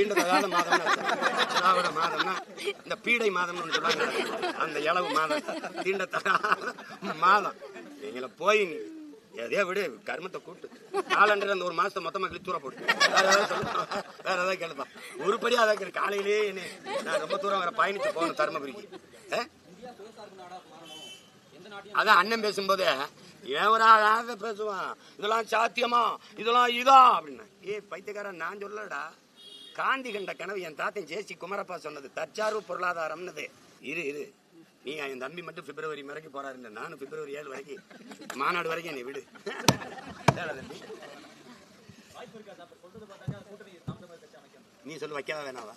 தீண்டத்தகாத மாதம் திராவிட மாதம்னா இந்த பீடை மாதம்னு சொல்லுவாங்க. அந்த இளவு மாதம். தீண்டத்தகாத மாதம். நீங்கள போய் எதையோ விடு கர்மத்தை கூட்டு. காலண்டர் அந்த ஒரு மாசத்தை மொத்தமா கிளி தூர போட்டு. வேற ஏதாவது சொல்லு. வேற ஏதாவது கேளுப்பா. உருப்படியா அதான் காலையிலேயே என்ன நான் ரொம்ப தூரம் வர பயணிச்சு போகணும் தருமபுரிக்கு. அதான் அண்ணன் பேசும்போது ஏவராக பேசுவான்? இதெல்லாம் சாத்தியமா? இதெல்லாம் இதா? அப்படின்னா ஏ பைத்தியக்காரன் நான் சொல்லடா காந்தி கண்ட கனவு என் தாத்தன் ஜேசி குமரப்பா சொன்னது. தற்சார்பு பொருளாதாரம்னது. இரு இரு. நீ என் தம்பி மட்டும் பிப்ரவரி வரைக்கும் போறாரு நானும் பிப்ரவரி ஏழு வரைக்கும் மாநாடு வரைக்கும் என்னை விடு. ஏடா தம்பி? நீ சொல்லு வைக்கவா வேணாவா?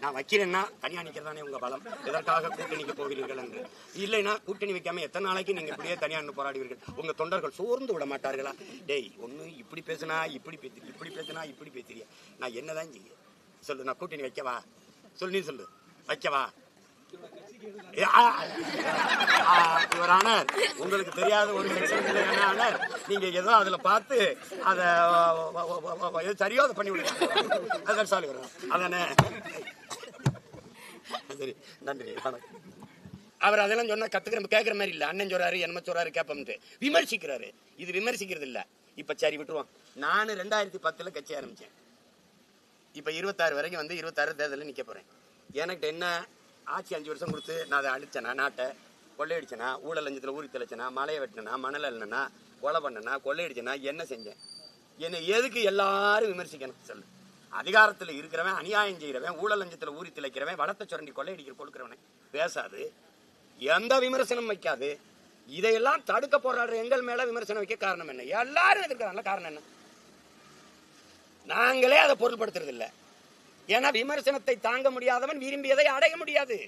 நான் வைக்கிறேன்னா தனியா நிக்கிறதானே உங்க பலம். எதற்காக கூட்டணிக்கு போகிறீர்கள் என்று? இல்லைன்னா கூட்டணி வைக்காம எத்தனை நாளைக்கு நீங்க இப்படியே தனியா போராடுவீர்கள்? உங்க தொண்டர்கள் சோர்ந்து விட மாட்டார்களா? டேய் ஒன்னு இப்படி பேசுனா இப்படி பேசி இப்படி பேசுனா இப்படி பேசுறிய? நான் என்னதான் செய்ய? சொல்லு நான் கூட்டணி வைக்கவா? சொல்லு நீ சொல்லு. வைக்கவா? ஏ, ஆ, உங்களுக்கு தெரியாத ஒரு செக்ஷன் நீங்க ஏதோ அதுல பார்த்து அதை எது சரியோ அதை பண்ணி விடுங்க. அதான் சாலி வரும். அதானே? சரி நன்றி. வணக்கம் அவர் அதெல்லாம் சொன்னா கத்துக்கிற கேட்கற மாதிரி இல்ல. அண்ணன் சொல்றாரு என்ன சொல்றாரு கேப்பம்ட்டு. விமர்சிக்கிறாரு. இது விமர்சிக்கிறது இல்ல. இப்ப சரி விட்டுருவோம். நானு ரெண்டாயிரத்தி பத்துல கட்சி ஆரம்பிச்சேன். இப்ப இருபத்தாறு வரைக்கும் வந்து இருபத்தாறு தேர்தலில் நிக்க போறேன். எனக்கு என்ன ஆட்சி அஞ்சு வருஷம் கொடுத்து நான் அதை அழிச்சேனா நாட்டை. கொள்ளையடிச்சனா ஊழல் லஞ்சத்தில் ஊறி தெளிச்சனா மலையை வெட்டினா மணல் அள்ளனா கொலை பண்ணனா கொள்ளையடிச்சனா என்ன செஞ்சேன்? என்னை எதுக்கு எல்லாரும் விமர்சிக்கணும்? சொல்லு. அதிகாரத்தில் இருக்கிறவன் அநியாயம் செய்கிறவன் ஊழல் லஞ்சத்தில் ஊறி திளைக்கிறவன் வளத்தை சுரண்டி கொள்ளையடிக்கிற கொடுக்குறவனை பேசாது. எந்த விமர்சனம் வைக்காது. இதையெல்லாம் தடுக்க போராடுற எங்கள் மேல விமர்சனம் வைக்க காரணம் என்ன? எல்லாரும் எதிர்க்கிறாங்கள காரணம் என்ன? நாங்களே அதை பொருள்படுத்துறது இல்லை ஏன்னா விமர்சனத்தை தாங்க முடியாதவன் விரும்பியதை அடைய முடியாது.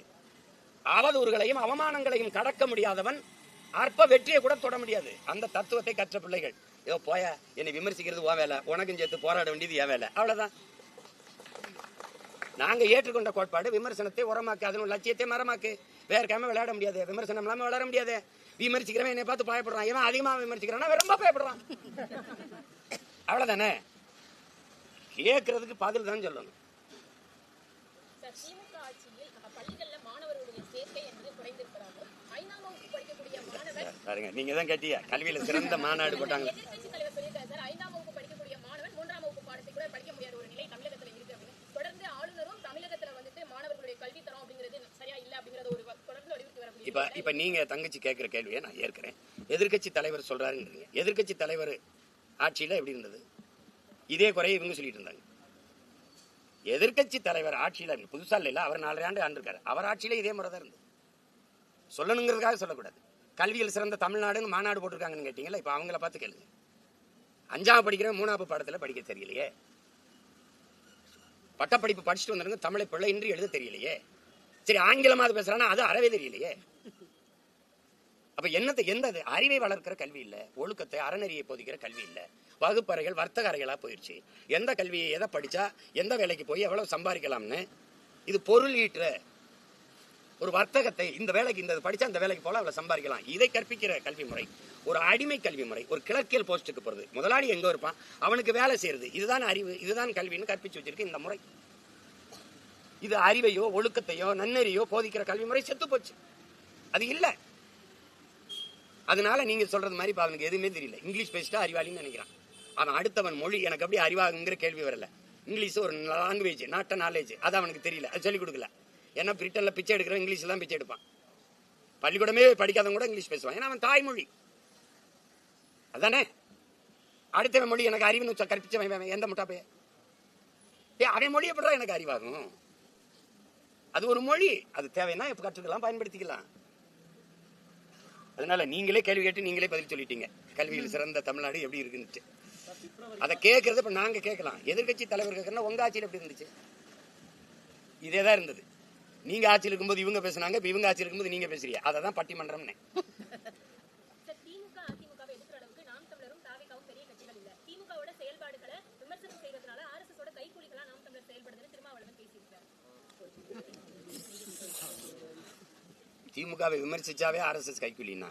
அவதூறுகளையும் அவமானங்களையும் கடக்க முடியாதவன் அற்ப வெற்றியை கூட தொட முடியாது. அந்த தத்துவத்தை கற்ற பிள்ளைகள் ஏதோ போய என்னை விமர்சிக்கிறது ஓ வேலை உனக்கும் சேர்த்து போராட வேண்டியது என் வேலை. அவ்வளவுதான். நாங்க ஏற்றுக்கொண்ட கோட்பாடு விமர்சனத்தை உரமாக்கு அதன் லட்சியத்தை மரமாக்கு. வேர்க்காம விளையாட முடியாது விமர்சனம் இல்லாம விளையாட முடியாது. விமர்சிக்கிறவன் என்னை பார்த்து பயப்படுறான். இவன் அதிகமா விமர்சிக்கிறான் ரொம்ப பயப்படுறான். அவ்வளவுதானே? கேட்கறதுக்கு பதில் தான் சொல்லணும். பாருங்க நீங்க தான் கேட்டீங்க. கல்வியில சிறந்த மாநாடு போட்டாங்க. எதிர்க்கட்சி தலைவர் சொல்லியிருக்காரு சார் ஐந்தாம் வகுப்பு படிக்கக்கூடிய மாணவன் மூன்றாம் வகுப்பு பாடத்தை கூட படிக்க முடியாத ஒரு நிலை தமிழகத்துல இருக்கு அப்படின்னு. தொடர்ந்து ஆளுநரும் தமிழகத்துல வந்துட்டு மாணவர்களுடைய கல்வி தரம் அப்படிங்கிறது சரியா இல்ல அப்படிங்கறது ஒரு வ- தொடர்ந்து வலியுறுத்தி வரக்கூடிய இப்ப இப்ப நீங்க தங்கச்சி கேட்கிற கேள்வியை நான் ஏற்கிறேன். எதிர்க்கட்சி தலைவர் சொல்றாருங்கிறீங்க. எதிர்க்கட்சி தலைவர் ஆட்சியில எப்படி இருந்தது? இதே குறைய இவங்க சொல்லிட்டு இருந்தாங்க. எதிர்க்கட்சி தலைவர் ஆட்சியில புதுசா இல்ல அவர் நாலரை ஆண்டு ஆண்டிருக்காரு. அவர் ஆட்சியில இதே முறை தான் இருந்தது. சொல்லணுங்கிறதுக்காக சொல்லக்கூடாது. கல்வியில் சிறந்த தமிழ்நாடுன்னு மாநாடு போட்டிருக்காங்கன்னு கேட்டீங்களா இப்ப அவங்கள பார்த்து கேளுங்க. அஞ்சாவது படிக்கிற மூணாவது பாடத்துல படிக்க தெரியலையே. பட்டப்படிப்பு படிச்சுட்டு வந்தவங்க தமிழை பிள்ளையின்றி எழுத தெரியலையே. சரி ஆங்கிலமாவது பேசுறானா அது அறவே தெரியலையே. அப்ப என்னத்தை எந்த அறிவை வளர்க்கிற கல்வி இல்ல ஒழுக்கத்தை அறநெறியை போதிக்கிற கல்வி இல்ல. வகுப்பறைகள் வர்த்தக அறைகளா போயிடுச்சு எந்த கல்வியை எதை படிச்சா எந்த வேலைக்கு போய் எவ்வளவு சம்பாதிக்கலாம்னு? இது பொருள் ஈட்டுற ஒரு வர்த்தகத்தை இந்த வேலைக்கு இந்த படிச்சா இந்த வேலைக்கு போல அவ்வளவு சம்பாதிக்கலாம். இதை கற்பிக்கிற கல்வி முறை ஒரு அடிமை கல்வி முறை ஒரு கிழக்கியல் போஸ்ட்டுக்கு போறது. முதலாளி எங்க இருப்பான்? அவனுக்கு வேலை செய்யறது இதுதான் அறிவு இதுதான் கல்வின்னு கற்பிச்சு வச்சிருக்கு இந்த முறை. இது அறிவையோ ஒழுக்கத்தையோ நன்னெறியோ போதிக்கிற கல்வி முறை செத்து போச்சு. அது இல்லை. அதனால நீங்க சொல்றது மாதிரி இப்போ அவனுக்கு எதுவுமே தெரியல. இங்கிலீஷ் பேசிட்டா அறிவாளின்னு நினைக்கிறான். அவன் அடுத்தவன் மொழி எனக்கு அப்படி அறிவாகுங்கிற கேள்வி வரல. இங்கிலீஷ் ஒரு லாங்குவேஜ் நாட்ட நாலேஜ் அது அவனுக்கு தெரியல. அது சொல்லிக் கொடுக்கல. ஏன்னா பிரிட்டனில் பிச்சை எடுக்கிறவன் இங்கிலீஷ் தான் பிச்சை எடுப்பான். பள்ளிக்கூடமே படிக்காதவங்க கூட இங்கிலீஷ் பேசுவான். ஏன்னா அவன் தாய்மொழி அதானே? அடுத்தவன் மொழி எனக்கு அறிவுன்னு கற்பிச்சவன் எந்த முட்டா பையன் ஏ அவன் மொழி எப்படா எனக்கு அறிவாகும்? அது ஒரு மொழி. அது தேவைன்னா இப்போ கற்றுக்கலாம் பயன்படுத்திக்கலாம். அதனால நீங்களே கேள்வி கேட்டு நீங்களே பதில் சொல்லிட்டீங்க. கல்வியில் சிறந்த தமிழ்நாடு எப்படி இருக்குன்னு அதை கேட்கறது இப்ப நாங்க கேட்கலாம். எதிர்க்கட்சி தலைவர் கேட்கறா உங்க ஆட்சியில் எப்படி இருந்துச்சு? இதே தான் இருந்தது. நீங்க ஆட்சியில் இருக்கும்போது இவங்க பேசுனாங்க இப்ப இவங்க ஆட்சியில் இருக்கும்போது நீங்க பேசுறீங்க. அதை தான் பட்டிமன்றம்னே. திமுகவை விமர்சிச்சாவே ஆர்எஸ்எஸ் கைக்கூலின்னா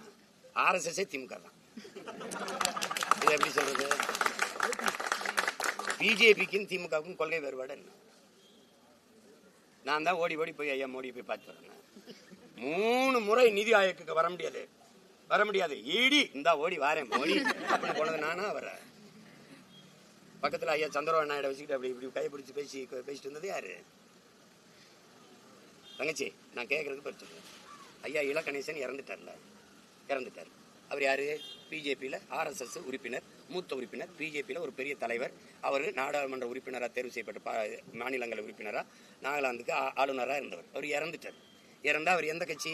ஆர்எஸ்எஸ்ஸே திமுக தான். இது எப்படி சொல்றது? பிஜேபிக்கும் திமுகவுக்கும் கொள்கை வேறுபாடு என்ன? நான் தான் ஓடி ஓடி போய் ஐயா மோடி போய் பார்த்து வரேன். மூணு முறை நிதி ஆயோக்கு வர முடியாது. வர முடியாது. ஈடி இந்தா ஓடி வாரேன் மோடி. அப்படின்னு போனது நானா வரேன் பக்கத்தில் ஐயா சந்திரபாபு நாயுடு வச்சுக்கிட்டு அப்படி இப்படி கை பிடிச்சி பேசி பேசிட்டு இருந்தது யாரு? தங்கச்சி நான் கேட்கறது பிரச்சனை ஐயா இளக்கணேசன் இறந்துட்டார்ல. இறந்துட்டார். அவர் யார்? பிஜேபியில் ஆர்எஸ்எஸ் உறுப்பினர் மூத்த உறுப்பினர் பிஜேபியில் ஒரு பெரிய தலைவர். அவர் நாடாளுமன்ற உறுப்பினராக தேர்வு செய்யப்பட்ட பா மாநிலங்கள உறுப்பினராக நாகாலாந்துக்கு ஆளுநராக இருந்தவர். அவர் இறந்துட்டார். இறந்தால் அவர் எந்த கட்சி?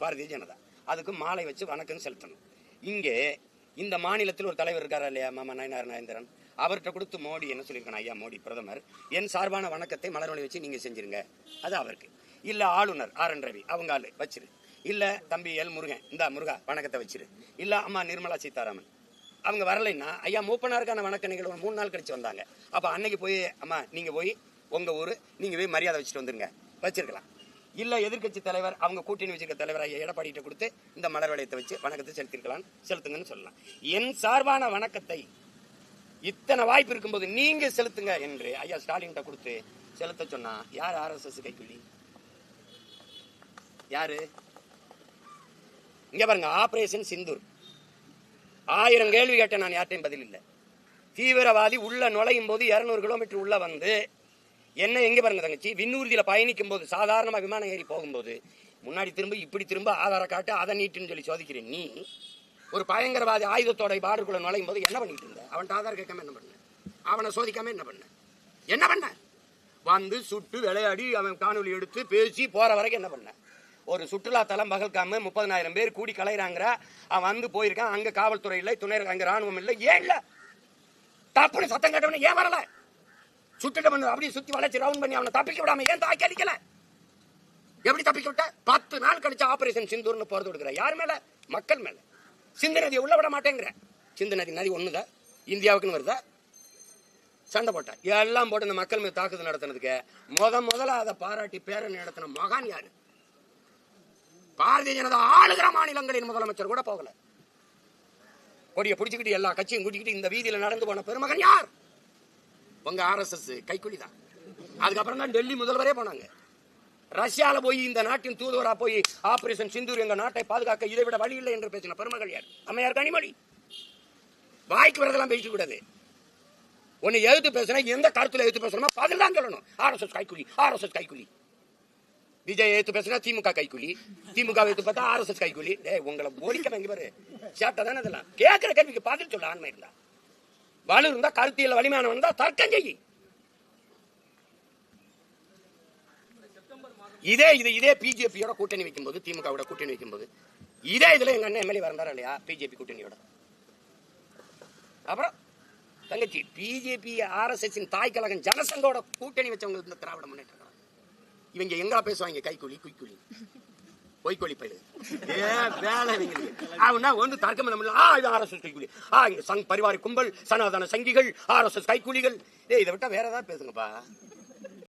பாரதிய ஜனதா. அதுக்கு மாலை வச்சு வணக்கம் செலுத்தணும். இங்கே இந்த மாநிலத்தில் ஒரு தலைவர் இருக்காரா இல்லையா மாமா நயனார் நயந்திரன் அவர்கிட்ட கொடுத்து மோடி என்ன சொல்லியிருக்கான் ஐயா மோடி பிரதமர்? என் சார்பான வணக்கத்தை மலர்வழி வச்சு நீங்கள் செஞ்சிருங்க. அது அவருக்கு. இல்லை ஆளுநர் ஆர். என். ரவி அவங்க ஆளு வச்சிரு. இல்ல தம்பி எல் முருகன். இந்த முருகா வணக்கத்தை வச்சிரு. இல்ல அம்மா நிர்மலா சீதாராமன். அவங்க வரலைன்னா ஐயா மூப்பனாருக்கான வணக்க நிகழ்வு மூணு நாள் கழிச்சு வந்தாங்க. அப்ப அன்னைக்கு போய் அம்மா நீங்க போய் உங்க ஊர் நீங்க போய் மரியாதை வச்சுட்டு வந்துருங்க. வச்சிருக்கலாம். இல்ல எதிர்க்கட்சி தலைவர் அவங்க கூட்டணி வச்சிருக்க தலைவர் ஐயா எடப்பாடிகிட்ட கொடுத்து இந்த மலர் வளையத்தை வச்சு வணக்கத்தை செலுத்திருக்கலாம் செலுத்துங்கன்னு சொல்லலாம். என் சார்பான வணக்கத்தை இத்தனை வாய்ப்பு இருக்கும்போது நீங்க செலுத்துங்க என்று ஐயா ஸ்டாலின் கொடுத்து செலுத்த சொன்னா யார் ஆர்எஸ்எஸ் கைக்குள்ளி யாரு? இங்க பாருங்க ஆபரேஷன் சிந்தூர் ஆயிரம் கேள்வி கேட்டேன் நான் யார்ட்டையும் பதில் இல்லை. தீவிரவாதி உள்ள நுழையும் போது இரநூறு கிலோமீட்டர் உள்ள வந்து என்ன எங்க பாருங்க தங்கச்சி விண்ணூர்தியில பயணிக்கும் போது சாதாரணமா விமானம் ஏறி போகும்போது முன்னாடி திரும்ப இப்படி திரும்ப ஆதார காட்டு அதை நீட்டுன்னு சொல்லி சோதிக்கிறேன். நீ ஒரு பயங்கரவாதி ஆயுதத்தோட பார்டருக்குள்ள நுழையும் போது என்ன பண்ணிட்டு இருந்த? அவன் ஆதார் கேட்காம என்ன பண்ண? அவனை சோதிக்காம என்ன பண்ண? என்ன பண்ண? வந்து சுட்டு விளையாடி அவன் காணொலி எடுத்து பேசி போற வரைக்கும் என்ன பண்ண? ஒரு சுற்றுலா தலம் பகல்காம முப்பதனாயிரம் பேர் கூடி கலையிறாங்கிற அவன் வந்து போயிருக்கான். அங்க காவல்துறை இல்லை துணை அங்க ராணுவம் இல்லை. ஏன் இல்ல? தப்புன்னு சத்தம் கேட்டவன ஏன் வரல? சுட்டுட்டு பண்ணு அப்படியே சுத்தி வளைச்சு ரவுண்ட் பண்ணி அவனை தப்பிக்க விடாம ஏன் தாக்கி அடிக்கல? எப்படி தப்பிக்க விட்ட? பத்து நாள் கழிச்சு ஆபரேஷன் சிந்தூர்னு போறது கொடுக்குற. யார் மேல? மக்கள் மேல. சிந்து நதியை உள்ள விட மாட்டேங்கிற. சிந்து நதி நதி ஒண்ணுதான் இந்தியாவுக்குன்னு வருதா? சண்டை போட்ட எல்லாம் போட்டு இந்த மக்கள் மீது தாக்குதல் நடத்தினதுக்கு முத முதல்ல அதை பாராட்டி பேரணி நடத்தின மகான் யாரு? பாரதிய ஜனதா ஆளுகிற மாநிலங்களின் முதலமைச்சர் கூட போகல. கொடியை பிடிச்சிக்கிட்டு எல்லா கட்சியும் கூட்டிக்கிட்டு இந்த வீதியில நடந்து போன பெருமகன் யார்? உங்க ஆர்எஸ்எஸ் கைக்குலி தான். அதுக்கப்புறம் தான் டெல்லி முதல்வரே போனாங்க. ரஷ்யால போய் இந்த நாட்டின் தூதுவரா போய் ஆபரேஷன் சிந்தூர் எங்க நாட்டை பாதுகாக்க இதை விட வழி இல்லை என்று பேசின பெருமகள் யார்? அம்மையார் கனிமொழி. வாய்க்கு வரதெல்லாம் பேசிக்க கூடாது. உன்னை எழுத்து பேசுனா எந்த கருத்துல எழுத்து பேசணுமோ பதில் தான் சொல்லணும். ஆர்எஸ்எஸ் கைக்கூலி ஆர்எஸ்எஸ் கைக்குலி விஜய் எடுத்து பேசுனா திமுக கைக்கூலி திமுக எடுத்து பார்த்தா ஆர்எஸ்எஸ் கைக்கூலி டே உங்களை போலிக்க இங்க பாரு. சேட்டை தானே இதெல்லாம். கேட்கிற கேள்விக்கு பதில் சொல்ல ஆண்மை இருந்தா. வலு இருந்தா கருத்தியல் வலிமையான இருந்தா தர்க்கம் செய்யி இதே இது இதே பிஜேபியோட கூட்டணி வைக்கும்போது திமுகவோட கூட்டணி வைக்கும்போது இதே இதுல எங்க அண்ணன் எம்எல்ஏ வந்தாரா இல்லையா பிஜேபி கூட்டணியோட? அப்புறம் தங்கச்சி பிஜேபி ஆர்எஸ்எஸ் தாய் கழகம் ஜனசங்கோட கூட்டணி வச்சவங்க இந்த திராவிட முன்னேற்ற இவங்க எங்க பேசுவாங்க? கைக்கூலி குய்க்கூலி பொய்க்கோழி பயிலு ஏ வேலை இவங்களுக்கு? அவனா வந்து தர்க்கம் பண்ண முடியல. ஆ இது ஆர்எஸ்எஸ் கைக்கூலி ஆ இங்க சங் பரிவார கும்பல் சனாதன சங்கிகள் ஆர்எஸ்எஸ் கைக்கூலிகள் ஏய் இதை விட்டா வேற ஏதாவது பேசுங்கப்பா.